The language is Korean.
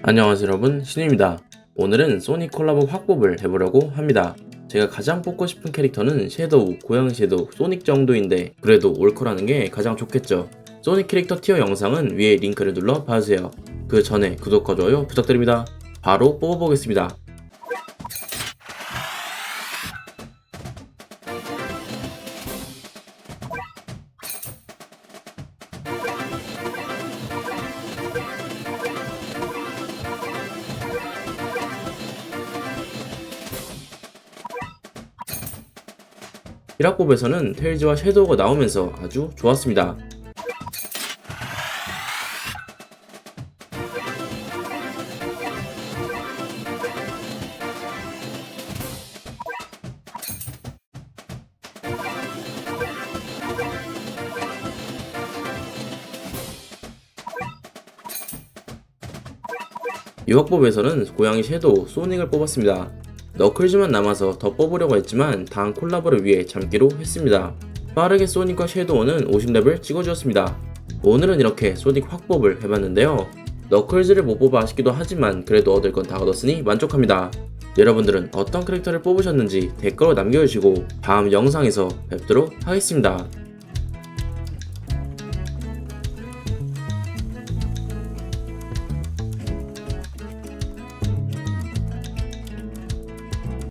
안녕하세요 여러분. 신우입니다. 오늘은 소닉 콜라보 확보를 해보려고 합니다. 제가 가장 뽑고 싶은 캐릭터는 섀도우, 고양 섀도우, 소닉 정도인데 그래도 올커라는 게 가장 좋겠죠. 소닉 캐릭터 티어 영상은 위에 링크를 눌러 봐주세요. 그 전에 구독과 좋아요 부탁드립니다. 바로 뽑아보겠습니다 히라pop에서는 테일즈와 섀도우가 나오면서 아주 좋았습니다. 유학법에서는 고양이 섀도우, 소닉을 뽑았습니다. 너클즈만 남아서 더 뽑으려고 했지만 다음 콜라보를 위해 참기로 했습니다. 빠르게 소닉과 섀도우는 50레벨 찍어주었습니다. 오늘은 이렇게 소닉 확법을 해봤는데요. 너클즈를 못 뽑아 아쉽기도 하지만 그래도 얻을 건 다 얻었으니 만족합니다. 여러분들은 어떤 캐릭터를 뽑으셨는지 댓글로 남겨주시고 다음 영상에서 뵙도록 하겠습니다.